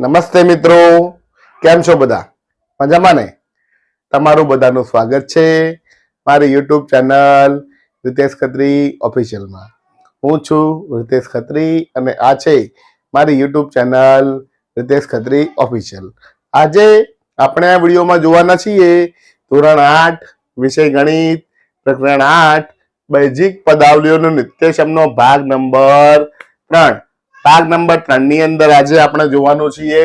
નમસ્તે મિત્રો. કેમ છો બધા? મજામાં ને? તમારું બધાનું સ્વાગત છે મારી યુટ્યુબ ચેનલ રિતેશ ખત્રી ઓફિશિયલમાં. હું છું રિતેશ ખત્રી અને આ છે મારી YouTube channel Ritesh Khatri official. આજે આપણે આ વિડીયોમાં જોવાના છીએ ધોરણ આઠ વિષય ગણિત, પ્રકરણ આઠ બૈજિક પદાવલીઓનો નિત્યશમનો ભાગ નંબર ત્રણ. ભાગ નંબર ત્રણની અંદર આજે આપણે જોવાનું છીએ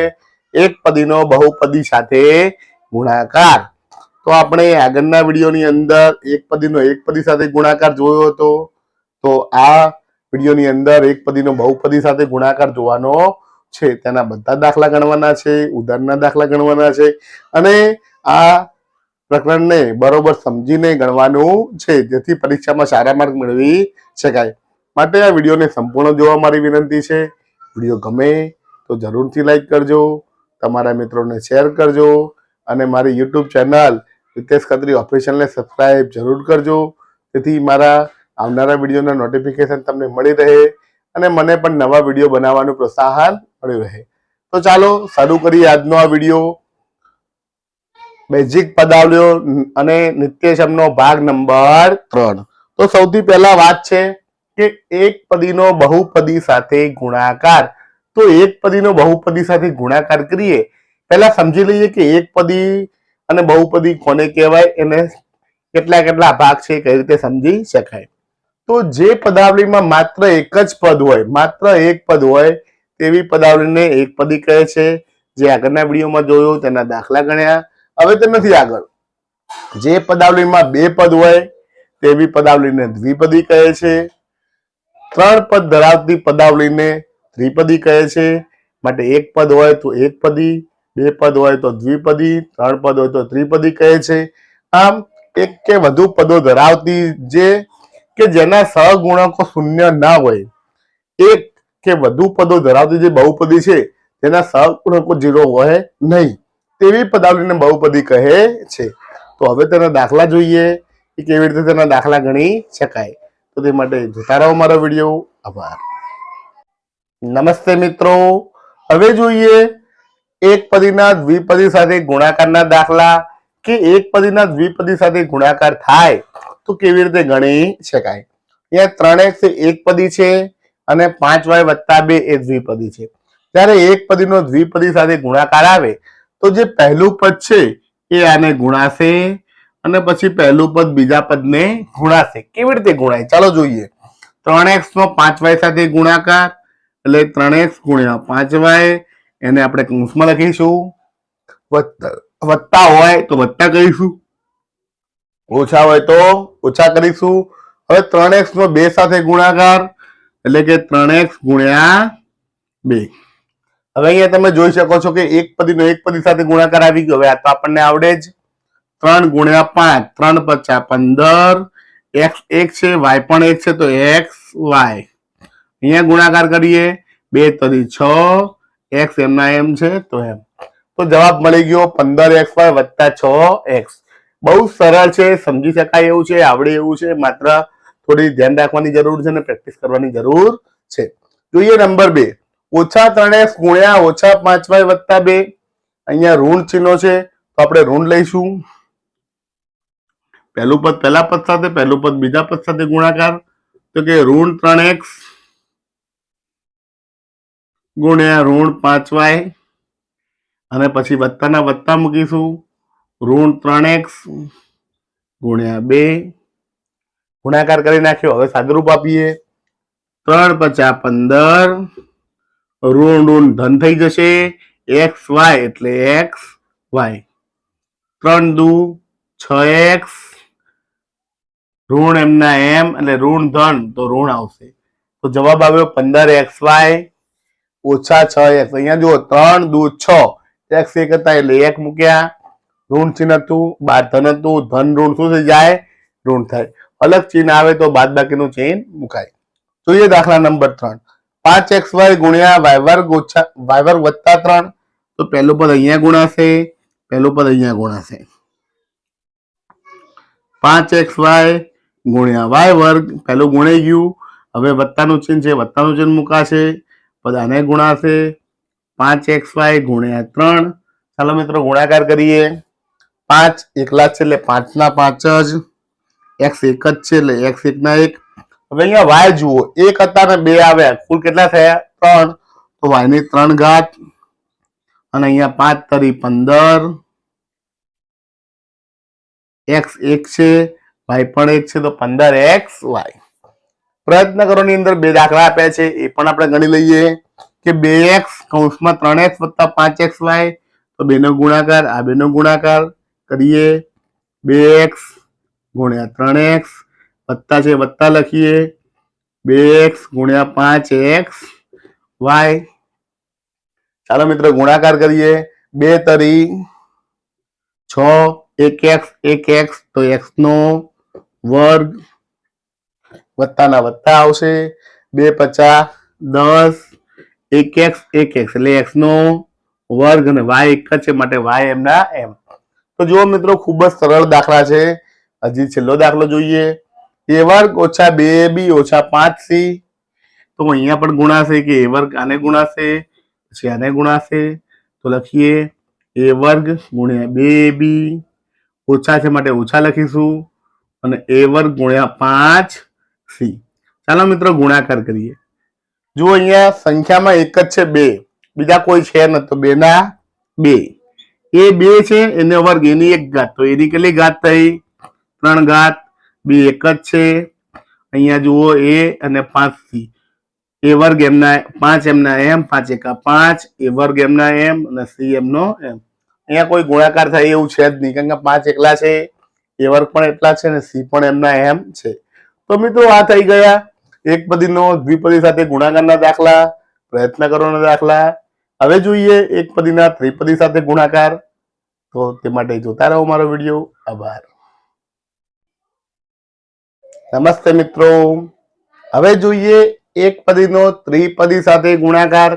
એક પદીનો બહુપદી સાથે ગુણાકાર. તો આપણે આગળના વિડીયોની અંદર એક પદીનો એક પદી સાથે ગુણાકાર જોયો હતો. તો આ વિડીયોની અંદર એક પદીનો બહુપદી સાથે ગુણાકાર જોવાનો છે. તેના બધા દાખલા ગણવાના છે, ઉદાહરણના દાખલા ગણવાના છે અને આ પ્રકરણને બરોબર સમજીને ગણવાનું છે. જેથી પરીક્ષામાં સારા માર્ક મેળવી શકાય. માટે આ વિડીયોને સંપૂર્ણ જોવા મારી વિનંતી છે. વીડિયો ગમે તો જરૂરથી લાઈક કરજો, તમારા મિત્રોને શેર કરજો અને મારી યુટ્યુબ ચેનલ રિતેશ ખત્રી ઓફિશિયલને સબસ્ક્રાઈબ જરૂર કરજો. તેથી મારા આવનારા વિડીયોના નોટિફિકેશન તમને મળી રહે અને મને પણ નવા વીડિયો બનાવવાનું પ્રોત્સાહન મળી રહે. તો ચાલો, શરૂ કરીએ આજનો આ વીડિયો. બેઝિક પદાવલીઓ અને નિત્યશમનો ભાગ નંબર ત્રણ. તો સૌથી પહેલા વાત છે કે એક પદીનો બહુપદી સાથે ગુણાકાર. તો એક પદીનો બહુપદી સાથે ગુણાકાર કરીએ. પહેલા સમજી લઈએ કે એક પદી અને બહુપદી કોને કહેવાય? એને કેટલા કેટલા ભાગ છે, કઈ રીતે સમજી શકાય? તો જે પદાવલીમાં માત્ર એક જ પદ હોય, માત્ર એક પદ હોય, તેવી પદાવલીને એક પદી કહે છે. જે આગળના વિડીયોમાં જોયું, તેના દાખલા ગણ્યા. હવે તે નથી આગળ. જે પદાવલીમાં બે પદ હોય, તેવી પદાવલીને દ્વિપદી કહે છે. ત્રણ પદ ધરાવતી પદાવલીને ત્રિપદી કહે છે. માટે એક પદ હોય તો એક પદી બે પદ હોય તો દ્વિપદી, ત્રણ પદ હોય તો ત્રિપદી કહે છે. આમ એક કે વધુ પદો ધરાવતી જે કે જેના સહગુણકો શૂન્ય ના હોય. એક કે વધુ પદો ધરાવતી જે બહુપદી છે તેના સહગુણકો ઝીરો હોય નહીં. તેવી પદાવલીને બહુપદી કહે છે. તો હવે તેના દાખલા જોઈએ. કે કેવી રીતે તેના દાખલા ગણી શકાય? તો માટે જોતા રહો મારો વીડિયો. આભાર. નમસ્તે મિત્રો. હવે જોઈએ એક પદીના દ્વિપદી સાથે ગુણાકારના દાખલા કે એક પદીના દ્વિપદી સાથે ગુણાકાર થાય તો કેવી રીતે ગણી શકાય? અહીંયા ત્રણ એક્સ એક પદી છે અને પાંચ વાય વત્તા બે એ દ્વિપદી છે. ત્યારે એક પદીનો દ્વિપદી સાથે ગુણાકાર આવે તો જે પહેલું પદ છે એ આને ગુણાશે અને પછી પહેલું પદ, બીજા પદને ગુણાશે. કેવી રીતે ગુણાય? ચાલો જોઈએ. ત્રણ એક્સ નો પાંચ વાય સાથે ગુણાકાર, એટલે ત્રણ એક્સ ગુણ્યા પાંચ વાય, એને આપણે કૌંસમાં લખીશું. વત્તા હોય તો વત્તા કહીશું ઓછા હોય તો ઓછા કરીશું. હવે ત્રણ એક્સ નો બે સાથે ગુણાકાર, એટલે કે ત્રણ એક્સ ગુણ્યા બે. હવે અહીંયા તમે જોઈ શકો છો કે એક પદીનો એક પદી સાથે ગુણાકાર આવી ગયો. હવે આ તો આપણને આવડે જ. ત્રણ ગુણ્યા પાંચ, ત્રણ પચાસ, પંદર, એક્સ, એક છે, વાય પણ એક છે, તો એક્સ, વાય. અહીંયા ગુણાકાર કરીએ, બે તરી છ, એક્સ એમના એમ છે, તો એમ. તો જવાબ મળી ગયો પંદર એક્સ વાય વત્તા છ એક્સ. બહુ સરળ છે, સમજી શકાય એવું છે, આવડે એવું છે, માત્ર થોડી ધ્યાન રાખવાની જરૂર છે અને પ્રેક્ટિસ કરવાની જરૂર છે. જોઈએ નંબર બે. ઓછા ત્રણ એક્સ ગુણ્યા ઓછા પાંચ વાય વત્તા બે. અહીંયા ઋણ ચિહ્નો છે, તો આપણે ઋણ લઈશું. પહેલું પદ પહેલા પદ સાથે, પહેલું પદ બીજા પદ સાથે ગુણાકાર. તો કે ઋણ ત્રણ એક્સ ગુણ્યા ઋણ પાંચ વાય. અને પછી વત્તાના વત્તા મૂકીશું. ઋણ ત્રણ એક્સ ગુણ્યા બે. ગુણાકાર કરી નાખ્યો. હવે સાદરૂપ આપીએ. ત્રણ પચા પંદર. ઋણ ઋણ ધન થઈ જશે. એક્સ વાય એટલે એક્સ વાય. ત્રણ દુ છ એક્સ. ઋણ એમના એમ એટલે ઋણ ધન તો ઋણ આવશે. તો જવાબ આવ્યો પંદર એક્સ વાય ઓછા છ એક્સ. અહીંયા જુઓ, ત્રણ દૂ છ. એક્સ એક હતા એટલે એક મૂક્યા. ઋણ ચિહ્ન હતું, બાર ધન હતું. ધન ઋણ શું થઈ જાય? ઋણ થાય. અલગ ચિહ્ન આવે તો બાદ બાકીનું ચિહ્ન મુકાય. જોઈએ દાખલા નંબર ત્રણ. પાંચ એક્સ વાય ગુણ્યા વાય વર્ગ ઓછા, વાય વર્ગ વત્તા ત્રણ. તો પહેલું પદ અહીંયા ગુણાશે. પહેલું પદ અહીંયા ગુણાશે. પાંચ એક્સ વાય ગુણ્યા. વાય વર્ગ, પહેલું ગુણાઈ ગયું. હવે વત્તાનું ચિહ્ન છે, વત્તાનું ચિહ્ન મુકાશે. બધાને ગુણાશે. પાંચ એક્સ વાય ગુણ્યા ત્રણ. ચાલો મિત્રો, ગુણાકાર કરીએ. પાંચ એકલા છે એટલે પાંચના પાંચ જ. એક્સ એક જ છે એટલે એક્સ એકના એક. હવે અહીંયા વાય જુઓ. એક હતા ને બે આવ્યા. કુલ કેટલા થયા? ત્રણ. તો વાયની ત્રણ ઘાત. અને અહીંયા પાંચ તરી પંદર. એક્સ એક છે. વાય પણ એક છે તો પંદર એક્સ વાય. પ્રયત્ન કરોની અંદર બે દાખલા આપ્યા છે, એ પણ આપણે ગણી લઈએ કે બે એક્સ કૌંસમાં ત્રણ એક્સ વત્તા પાંચ એક્સ વાય. તો બેનો ગુણાકાર, આ બેનો ગુણાકાર કરીએ. બે એક્સ ગુણ્યા ત્રણ એક્સ વત્તા છે, વત્તા લખીએ. બે એક્સ ગુણ્યા પાંચ એક્સ વાય. ચાલો મિત્રો, ગુણાકાર કરીએ. બે તરી છ, એક એક્સ એક એક્સ, તો એક્સ નો વર્ગ વત્તાના વત્તા આવશે. બે પચા દસ, એક એક્સ એક એક્સ એટલે એક્સ નો વર્ગ અને વાય એક જ છે, માટે વાય એમના એમ. તો જુઓ મિત્રો, ખૂબ જ સરળ દાખલા છે. હજી છેલ્લો દાખલો જોઈએ. એ વર્ગ ઓછા બે બી ઓછા પાંચ સી. તો અહીંયા પણ ગુણાશે કે એ વર્ગ આને ગુણાશે, પછી આને ગુણાશે. તો લખીએ, એ વર્ગ ગુણ્યા બે બી ઓછા છે, માટે ઓછા લખીશું. અને એ વર્ગ ગુણ્યા પાંચ સી. ચાલો મિત્રો ગુણાકાર કરીએ. જુઓ અહીંયા સંખ્યામાં એક જ છે બે. બીજા કોઈ છે ન તો બે ના બે. એ બે છે, એને વર્ગ એની એક ઘાત. તો એની કેટલી ઘાત થઈ? ત્રણ ઘાત. બે એક જ છે. અહીંયા જુઓ એ અને પાંચ સી. એ વર્ગ એમના પાંચ એમના એમ, પાંચ એકા પાંચ. એ વર્ગ એમના એમ અને સી એમનો એમ. અહીંયા કોઈ ગુણાકાર થાય એવું છે જ નહીં, કારણ કે પાંચ એકલા છે. એ વર્ગ પણ એટલા છે ને સી પણ એમના એમ છે. તો મિત્રો આ થઈ ગયા. એક પદીનો દ્વિપદી સાથે ગુણાકારના દાખલા, પ્રયત્ન કરવાના દાખલા. હવે જોઈએ એક ત્રિપદી સાથે ગુણાકાર. તો તે માટે જોતા રહો મારો વીડિયો. આભાર. નમસ્તે મિત્રો. હવે જોઈએ એક પદીનો ત્રિપદી સાથે ગુણાકાર.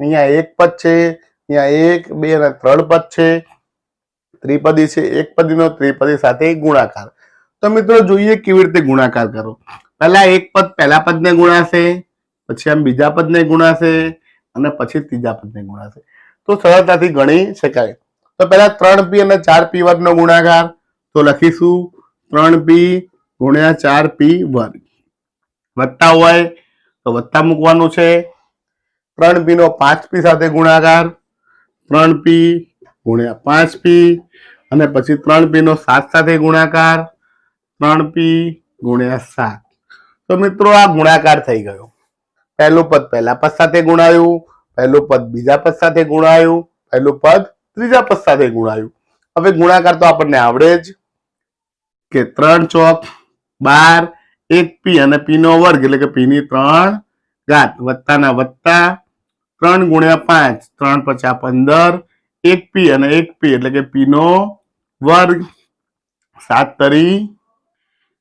અહીંયા એક પદ છે, અહીંયા એક, બે અને ત્રણ પદ છે. ત્રિપદી છે, એક પદીનો ત્રિપદી સાથે ગુણાકાર. તો મિત્રો જોઈએ કેવી રીતે ગુણાકાર કરો. પહેલા એક પદ પહેલા પદને ગુણાશે, પછી આમ બીજા પદને ગુણાશે, અને પછી ત્રીજા પદને ગુણાશે. તો સરળતાથી ગણી શકાય. તો પહેલા ત્રણ પી અને ચાર પી વર્ગનો ગુણાકાર. તો લખીશું ત્રણ પી ગુણ્યા ચાર પી વર્ગ. વત્તા હોય તો વત્તા મૂકવાનું છે. ત્રણ પી નો પાંચ પી સાથે ગુણાકાર. ત્રણ પી ગુણ્યા પાંચ પી અને પછી ત્રણ પી નો સાત સાથે ગુણાકાર, ત્રણ પી ગુણ્યા સાત. તો મિત્રો આ ગુણાકાર થઈ ગયો. પહેલું પદ પહેલા પદ સાથે ગુણાયું, પહેલું પદ બીજા પદ સાથે ગુણાયું, પહેલું પદ ત્રીજા પદ સાથે ગુણાયું. હવે ગુણાકાર તો આપણને આવડે જ કે ત્રણ ચોક બાર એક પી અને પી નો વર્ગ એટલે કે પી ની ત્રણ ઘાત વત્તાના વત્તા ત્રણ ગુણ્યા પાંચ, ત્રણ પચા પંદર એક પી અને એક પી એટલે કે પી નો વર્ગ. સાત તરી,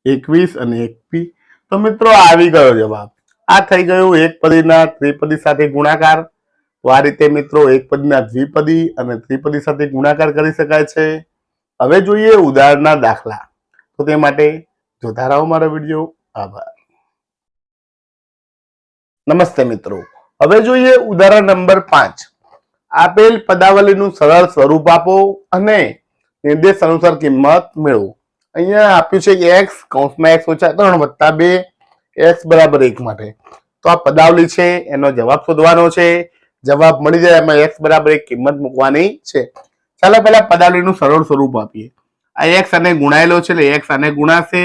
એકવીસ અને એક પી તો મિત્રો આવી ગયો જવાબ. આ થઈ ગયું એક પદીના ત્રિપદી સાથે ગુણાકાર. તો આ રીતે મિત્રો એક પદીના દ્વિપદી અને ત્રિપદી સાથે ગુણાકાર કરી શકાય છે. હવે જોઈએ ઉદાહરણના દાખલા. તો તે માટે જોતા રહો મારો વીડિયો. આભાર. નમસ્તે મિત્રો. હવે જોઈએ ઉદાહરણ નંબર પાંચ. આપેલ પદાવલીનું સરળ સ્વરૂપ આપો અને નિર્દેશ અનુસાર કિંમત મેળવો. અહીંયા આપ્યું છે કે એક્સ કૌંસમાં એક્સ ઓછા ત્રણ વત્તા બે એક્સ બરાબર એક માટે. તો આ પદાવલી છે, એનો જવાબ શોધવાનો છે. જવાબ મળી જાય એમાં એક્સ બરાબર એક કિંમત મૂકવાની છે. ચાલો પહેલા પદાવલીનું સરળ સ્વરૂપ આપીએ. આ એક્સ આને ગુણાયેલો છે, એટલે એક્સ આને ગુણાશે.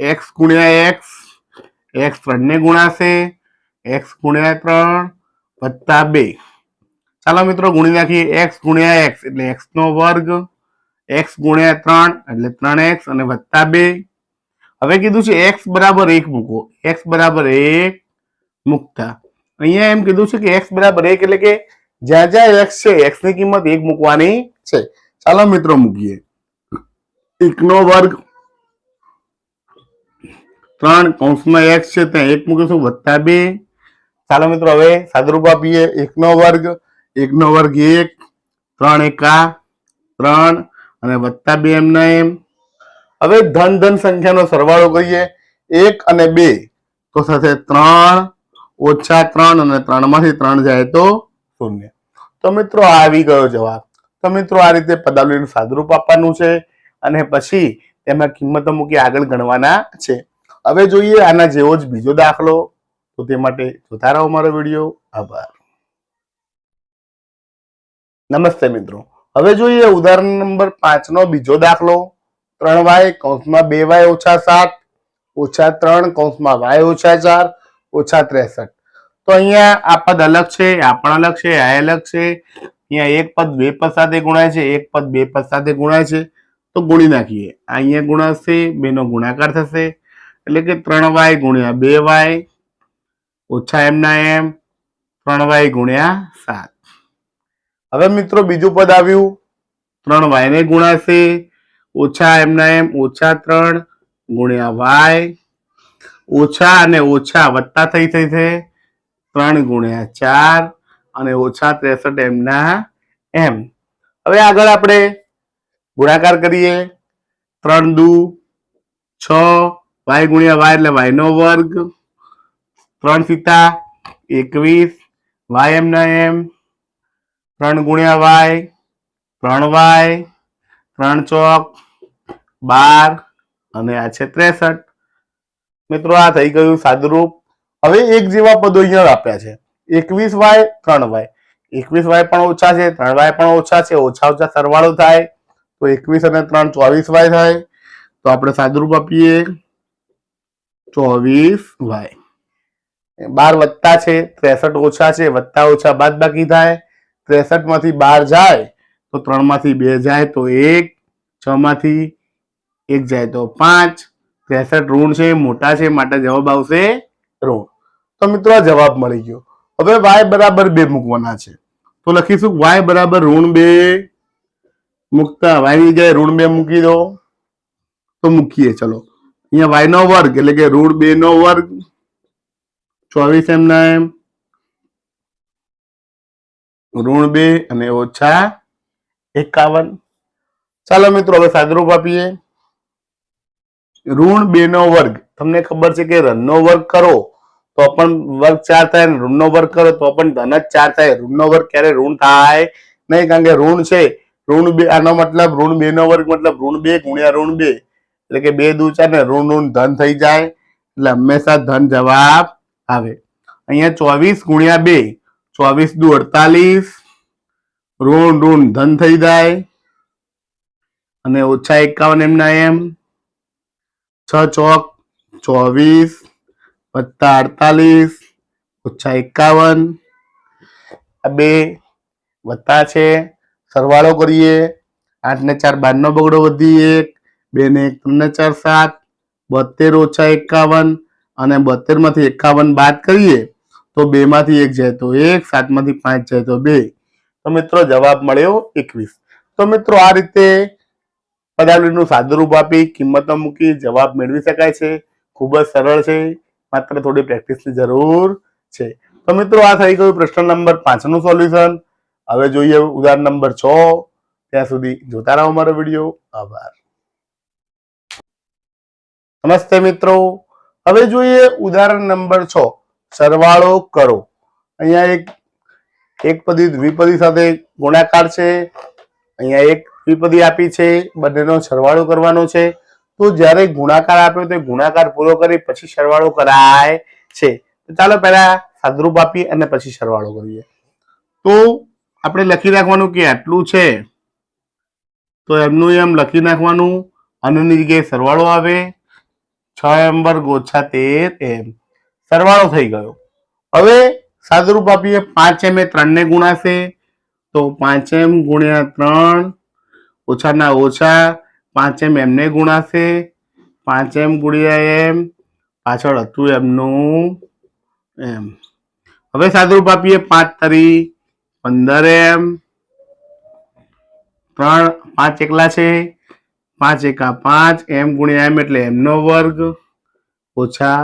એક્સ ગુણ્યા એક્સ એક્સ ત્રણને ગુણાશે. એક્સ ગુણ્યા ત્રણ વત્તા બે. ચાલો મિત્રો ગુણી નાખીએ. એક્સ ગુણ્યા એક્સ એટલે એક્સ નો વર્ગ એક્સ ગુણ્યા ત્રણ એટલે ત્રણ એક્સ અને વત્તા બે. હવે કીધું છે એક્સ બરાબર એક મૂકો. એક્સ બરાબર એક મૂકતા. અહીંયા એમ કીધું છે કે એક્સ બરાબર એક એટલે કે જ્યાં જ્યાં એક્સ છે એક્સની કિંમત એક મૂકવાની છે. ચાલો મિત્રો મૂકીએ. એકનો વર્ગ ત્રણ કૌંસમાં એક્સ છે, ત્યાં એક મૂકીશું, વત્તા બે. ચાલો મિત્રો હવે સાદુરૂપ આપીએ. એકનો વર્ગ એકનો વર્ગ એક, ત્રણ એકા ત્રણ, અને વત્તા બે એમના એમ. હવે ધન ધન સંખ્યાનો સરવાળો કરીએ. એક અને બે તો થશે ત્રણ, ઓછા ત્રણ અને ત્રણમાંથી ત્રણ જાય તો શૂન્ય. તો મિત્રો આ આવી ગયો જવાબ. તો મિત્રો આ રીતે પદાવલીનું સાદુરૂપ આપવાનું છે અને પછી તેમાં કિંમતો મૂકી આગળ ગણવાના છે. હવે જોઈએ આના જેવો જ બીજો દાખલો. તો તે માટે જોતા રહો મારો વીડિયો. આભાર. નમસ્તે મિત્રો. હવે જોઈએ ઉદાહરણ નંબર પાંચ નો બીજો દાખલો. ત્રણ વાય કૌંસમાં બે વાય ઓછા સાત, ઓછા ત્રણ કૌંસમાં વાય ઓછા ચાર, ઓછા ત્રેસઠ. તો અહીંયા આ પદ અલગ છે, આ પણ અલગ છે, આ અલગ છે. અહીંયા એક પદ બે પદ સાથે ગુણાય છે, એક પદ બે પદ સાથે ગુણાય છે. તો ગુણી નાખીએ. અહીંયા ગુણાશે, બેનો ગુણાકાર થશે. એટલે કે ત્રણ વાય ગુણ્યા બે વાય ઓછા એમના એમ, ત્રણ વાય ગુણ્યા સાત. હવે મિત્રો બીજું પદ આવ્યું. ત્રણ વાય ને ગુણાશે. ઓછા એમના એમ, ઓછા ત્રણ ગુણ્યા વાય. ઓછા અને ઓછા વત્તા થઈ થઈ છે. ત્રણ ગુણ્યા ચાર અને ઓછા ત્રેસઠ એમના એમ. હવે આગળ આપણે ગુણાકાર કરીએ. ત્રણ દુ, છ, વાય ગુણ્યા વાય એટલે વાય નો વર્ગ. ત્રણ સીતા, એકવીસ, વાય એમના એમ. ત્રણ ગુણ્યા વાય, ત્રણ વાય, ત્રણ ચોક, બાર, અને આ છે ત્રેસઠ. મિત્રો, આ થઈ ગયું સાદુરૂપ. હવે એક જેવા પદો અહીંયા આપ્યા છે. એકવીસ વાય, ત્રણ વાય. એકવીસ વાય પણ ઓછા છે, ત્રણ વાય પણ ઓછા છે, ઓછા ઓછા સરવાળો થાય. તો એકવીસ અને ત્રણ ચોવીસ વાય થાય. તો આપણે સાદુરૂપ આપીએ. ચોવીસ વાય. બાર વત્તા છે, ત્રેસઠ ઓછા છે, વત્તા ઓછા બાદ બાકી થાય. ત્રેસઠમાંથી બાર જાય, તો ત્રણમાંથી બે જાય, તો એક, છ માંથી એક જાય, તો પાંચ. ત્રેસઠ ઋણ છે, મોટા છે, માટે જવાબ આવશે ઋણ. તો મિત્રો જવાબ મળી ગયો. હવે વાય બરાબર બે મૂકવાના છે. તો લખીશું વાય બરાબર ઋણ બે મૂકતા વાયની જગ્યાએ ઋણ બે મૂકી દો. તો મૂકીએ, ચલો. અહીંયા વાય નો વર્ગ, એટલે કે ઋણ બે નો વર્ગ, ચોવીસ એમના એમ. ઋણ બે અને ઓછા એકાવન. ચાલો મિત્રો, હવે સાદરૂપ આપીએ. ઋણ બે નો વર્ગ. તમને ખબર છે કે નો વર્ગ કરો, તો પણ વર્ગ ચાર થાય ઋણ નો વર્ગ કરો, તો પણ ધન જ ચાર થાય. ઋણ નો વર્ગ ક્યારે ઋણ થાય? નહીં, કારણ કે ઋણ છે. ઋણ બે, આનો મતલબ ઋણ બે નો વર્ગ મતલબ ઋણ બે ગુણ્યા ઋણ બે. એટલે કે બે દુ ચાર ને ઋણ ઋણ ધન થઈ જાય. એટલે હંમેશા ધન જવાબ આવે. અહીંયા ચોવીસ ગુણ્યા બે. ચોવીસ દુ અડતાલીસ, ઋણ ઋણ ધન થઈ જાય, અને ઓછા એકાવન એમના એમ, છ ચોક ચોવીસ, વત્તા અડતાલીસ, ઓછા એકાવન, આ બે વત્તા છે. સરવાળો કરીએ, આઠ ને ચાર બાર નો બગડો વધી એક, બે ને એક ત્રણ ચાર સાત, બોતેર ઓછા એકાવન, અને બોતેરમાંથી એકાવન બાદ કરીએ તો બે માંથી એક જાય તો એક સાતમાંથી પાંચ જાય તો બે. તો મિત્રો જવાબ મળ્યો એકવીસ. તો મિત્રો આ રીતે પદાવલીનું સાદુરૂપ આપી કિંમતો મૂકી જવાબ મેળવી શકાય છે. ખૂબ જ સરળ છે. માત્ર થોડી પ્રેક્ટિસની જરૂર છે. તો મિત્રો આ થઈ ગયું પ્રશ્ન નંબર પાંચનું સોલ્યુશન. હવે જોઈએ ઉદાહરણ નંબર છ. ત્યાં સુધી જોતા રહો મારો વીડિયો. આભાર. નમસ્તે મિત્રો. હવે જોઈએ ઉદાહરણ નંબર છ. સરવાળો કરો. અહીંયા એક એક પદી દ્વિપદી સાથે ગુણાકાર છે. અહીંયા એક દ્વિપદી આપી છે. બંનેનો સરવાળો કરવાનો છે. તો જ્યારે ગુણાકાર આપ્યો તો ગુણાકાર પૂરો કરી પછી સરવાળો કરાય છે. ચાલો પહેલા સાદરૂપ આપી અને પછી સરવાળો કરીએ. તો આપણે લખી નાખવાનું કે આટલું છે. તો એમનું એમ લખી નાખવાનું. અનુની જગ્યાએ સરવાળો આવે. છ એમ વર્ગ ઓછા તેર એમ. સરવાળો થઈ ગયો. હવે સાદુરૂપ આપીએ પાંચ એમ એ ત્રણને ગુણાશે. તો પાંચ એમ ગુણ્યા ત્રણ ઓછાના ઓછા પાંચ એમ એમને ગુણાશે. પાંચ એમ ગુણ્યા એમ પાછળ હતું એમનું એમ. હવે સાદુરૂપ આપીએ પાંચ તરી પંદર એમ. ત્રણ પાંચ એકલા છે. પાંચ એકા પાંચ એમ ગુણ્યા એમ એટલે એમનો વર્ગ ઓછા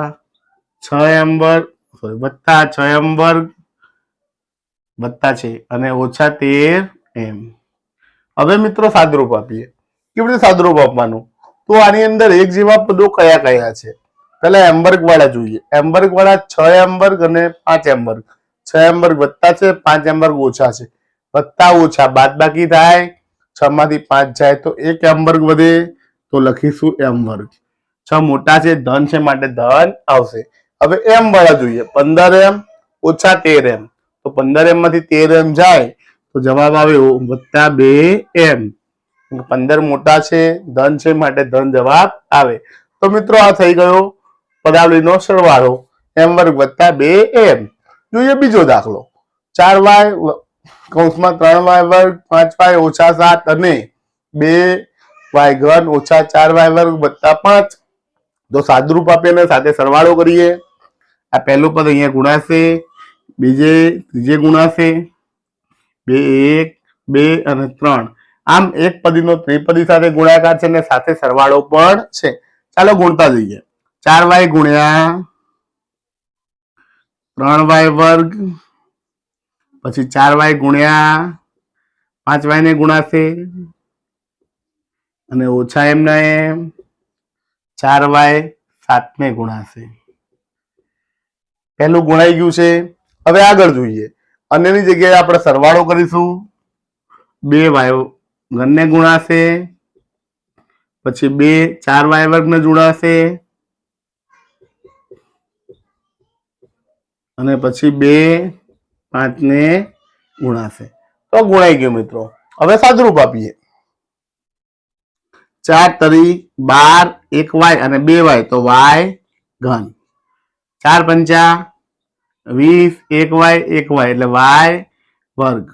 છ એમ વર્ગ સોરી વત્તા છ એમ વર્ગ વત્તા છે અને ઓછા તેર એમ. હવે મિત્રો સાદરૂપ આપીએ. કેવી રીતે સાદરૂપ આપવાનું? તો આની અંદર એક જેવા પદો કયા કયા છે? પહેલા એમ્બર્ગ વાળા જોઈએ. એમ્બર્ગ વાળા છ એમ્બર્ગ અને પાંચ એમ્બર્ગ છ એમ્બર્ગ વત્તા છે પાંચ એમ્બર્ગ ઓછા છે. વત્તા ઓછા બાદ બાકી થાય છ માંથી પાંચ જાય તો એક એમ્બર્ગ વધે, તો લખીશું એમ વર્ગ છ મોટા છે, ધન છે, માટે ધન આવશે. હવે એમ વાળા જોઈએ. પંદર એમ ઓછા તેર એમ તો પંદર એમ માંથી તેર એમ જાય, તો જવાબ આવે વત્તા બે એમ પંદર મોટા છે, ધન છે, માટે ધન જવાબ આવે. તો મિત્રો આ થઈ ગયો પદાવલીનો સરવાળો. એમ વર્ગ વત્તા બે એમ જોઈએ બીજો દાખલો. ચાર વાય કૌંસમાં ત્રણ વાય વર્ગ, પાંચ વાય ઓછા સાત અને બે વાય ઘન ઓછા ચાર વાય વર્ગ વત્તા પાંચ. તો સાદરૂપ આપીને સાથે સરવાળો કરીએ. આ પહેલું પદ અહીંયા ગુણાશે, બીજે, ત્રીજે ગુણાશે, બે, એક, બે અને ત્રણ. આમ એક પદીનો ત્રિપદી સાથે ગુણાકાર છે અને સાથે સરવાળો પણ છે. ચાલો ગુણતા જઈએ. ચાર વાય ગુણ્યા ત્રણ વાય વર્ગ, પછી ચાર વાય ગુણ્યા પાંચ વાય ને ગુણાશે, અને ઓછા એમના એમ ચાર વાય સાત ને ગુણાશે. પહેલું ગુણાઈ ગયું છે. હવે આગળ જોઈએ. અન્યની જગ્યાએ આપણે સરવાળો કરીશું. બે વાય ઘનને ગુણાશે. પછી બે ચાર વાય વર્ગને ગુણાશે અને પછી બે પાંચને ગુણાશે. તો ગુણાઈ ગયું મિત્રો. હવે સાદરૂપ આપીએ. ચાર તરી બાર એક વાય અને બે વાય તો વાય ઘન. ચાર પંચા, વીસ, એક વાય એક વાય, એટલે વાય વર્ગ.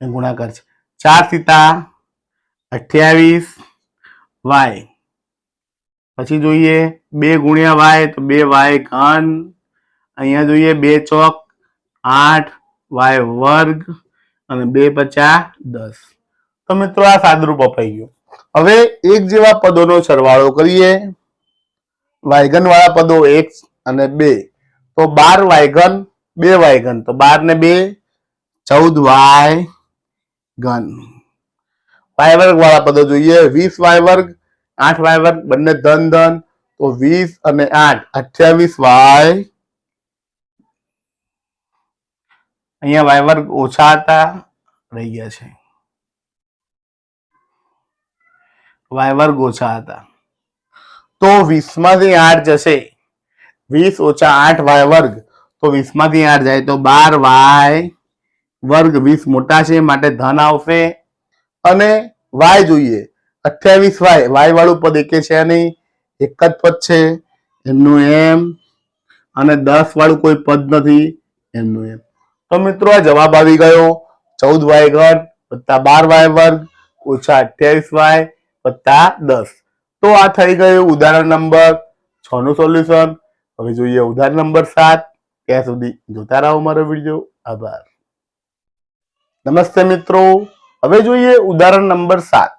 ગુણાકાર છે. ચાર સીતા અઠ્યાવીસ વાય. પછી જોઈએ બે ગુણ્યા વાય તો બે વાય ઘન. અહીંયા જોઈએ બે ચોક, આઠ વાય વર્ગ અને બે પચાસ દસ. તો મિત્રો આ સાદરૂપ અપાઈ ગયું. હવે એક જેવા પદોનો સરવાળો કરીએ. વાયગન વાળા પદો એક અને બે. તો બાર વાયગન, બે વાયગન. તો બાર ને બે, ચૌદ વાય ઘન વાય વર્ગ વાળા પદો જોઈએ. વીસ વાય વર્ગ, આઠ વાય વર્ગ, બંને ધન ધન. તો વીસ અને આઠ, અઠ્યાવીસ વાય. અહીંયા વાય વર્ગ ઓછા હતા, રહી ગયા છે. વાય વર્ગ ઓછા હતા. તો વીસમાંથી આઠ જશે. વીસ ઓછા આઠ વાય વર્ગ. તો વીસમાંથી આઠ જાય તો બાર વાય વર્ગ. વીસ મોટા છે માટે ધન આવશે. અને વાય જોઈએ. અઠ્યાવીસ વાય. વાય વાળું પદ એકે છે નહીં એક જ પદ છે. એમનું એમ. અને દસ વાળું કોઈ પદ નથી, એમનું એમ. તો મિત્રો, આ જવાબ આવી ગયો. ચૌદ વાય ઘટ વત્તા બાર વાય વર્ગ ઓછા અઠ્યાવીસ વાય. વત્તા દસ. તો આ થઈ ગયું ઉદાહરણ નંબર છ નું સોલ્યુશન. હવે જોઈએ ઉદાહરણ નંબર સાત. ત્યાં સુધી જોતા રહો મારો વીડિયો. આભાર. નમસ્તે મિત્રો. હવે જોઈએ ઉદાહરણ નંબર સાત.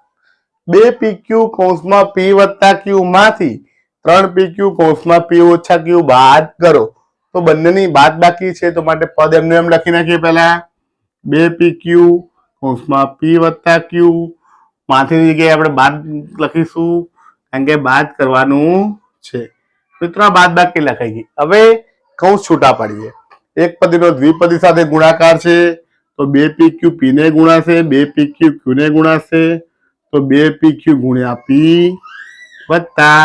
બે પીક્યુ કૌંસમાં પી વત્તા ક્યુ માંથી ત્રણ પીક્યુ કૌંસમાં પી ઓછા ક્યુ બાદ કરો. તો બંનેની બાદ બાકી છે, તો માટે પદ એમને એમ લખી નાખીએ પહેલા. બે પીક્યુ કૌંસમાં પી વત્તા ક્યુ માંથી જગ્યાએ આપણે બાદ લખીશું, કારણ કે બાદ કરવાનું છે. મિત્રો, આ બાદ બાકી લખાઈ ગઈ હવે કૌંસ છૂટા પાડીએ. એક પદીનો દ્વિપદી સાથે ગુણાકાર છે, તો બે પી ક્યુ પી ને ગુણાશે, બે પી ક્યુ ક્યુ ને ગુણાશે, તો બે પી ક્યુ ગુણ્યા પી વત્તા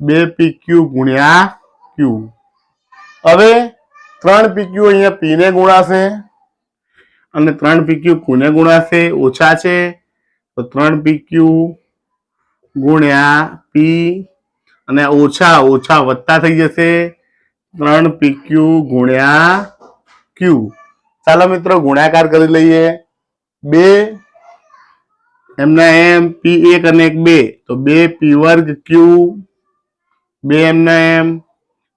બે પી ક્યુ ગુણ્યા ક્યુ. હવે ત્રણ પી ક્યુ અહીંયા પી ને ગુણાશે, અને ત્રણ પી ક્યુ ક્યુ ગુણાશે, ઓછા છે તો ત્રણ પી ક્યુ ગુણ્યા પી અને ઓછા ઓછા વત્તા થઈ જશે. ત્રણ પી ક્યુ ગુણ્યા ક્યુ. ચાલો મિત્રો, ગુણાકાર કરી લઈએ. બે, એમના એમ પી એક અને એક બે. તો બે પી વર્ગ ક્યુ, બે એમના એમ,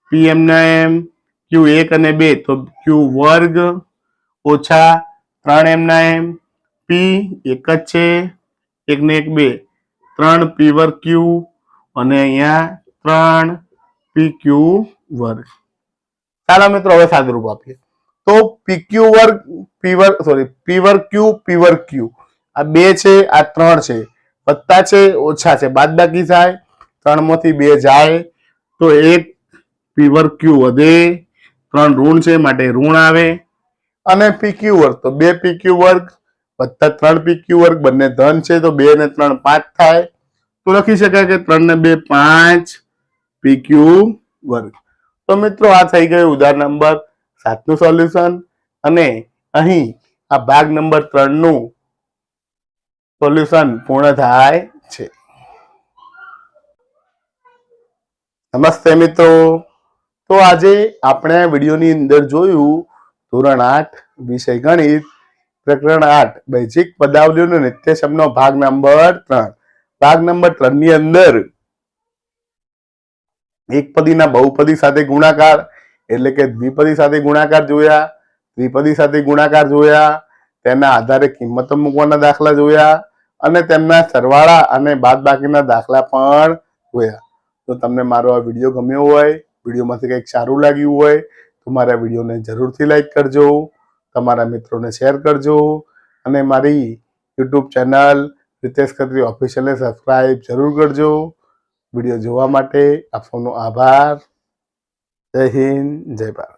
પી એમના એમ, ક્યુ એક અને બે. તો ક્યુ વર્ગ ઓછા ત્રણ એમના એમ, પી એક જ છે. એક ને એક બે. ત્રણ પી વર્ગ ક્યુ અને અહીંયા ત્રણ પી ક્યુ વર્ગ. ચાલો મિત્રો, હવે સાદુરૂપ આપીએ. તો પીક્યુ વર્ગ પી વર્ગ સોરી પી વર્ગ ક્યુ પી વર્ગ ક્યુ આ બે છે, આ ત્રણ છે. વત્તા છે, ઓછા છે. બાદ બાકી થાય ત્રણમાંથી બે જાય. તો એક પી વર્ગ ક્યુ વધે, ત્રણ ઋણ છે, માટે ઋણ આવે. અને પીક્યુ વર્ગ. તો બે પીક્યુ વર્ગ વત્તા ત્રણ પીક્યુ વર્ગ, બંને ધન છે, તો બે ને ત્રણ પાંચ થાય. તો લખી શકાય કે ત્રણ ને બે પાંચ પીક્યુ વર્ગ. તો મિત્રો આ થઈ ગયું ઉદાહરણ નંબર સાતનું સોલ્યુશન. અને અહીં આ ભાગ નંબર ત્રણનું સોલ્યુશન પૂર્ણ થાય છે. નમસ્તે મિત્રો. તો આજે આપણે વિડીયોની અંદર જોયું ધોરણ આઠ વિષય ગણિત. પ્રકરણ આઠ, બૈજિક પદાવલીઓનો નિત્યસમનો ભાગ નંબર ત્રણ. ભાગ નંબર ત્રણની અંદર એકપદીના બહુપદી સાથે ગુણાકાર, એટલે કે દ્વિપદી સાથે ગુણાકાર જોયા, ત્રિપદી સાથે ગુણાકાર જોયા, તેના આધારે કિંમતો મૂકવાના દાખલા જોયા, અને તેમના સરવાળા અને બાદબાકીના દાખલા પણ જોયા. તો તમને મારો આ વીડિયો ગમ્યો હોય, વિડીયોમાંથી કંઈક સારું લાગ્યું હોય, તો મારા વિડીયોને જરૂરથી લાઈક કરજો. તમારા મિત્રોને શેર કરજો અને મારી યુટ્યુબ ચેનલ રિતેશ ખત્રી ઓફિશિયલને સબસ્ક્રાઈબ જરૂર કરજો. વીડિયો જોવા માટે આપનો આભાર. જય હિન્દ, જય ભારત.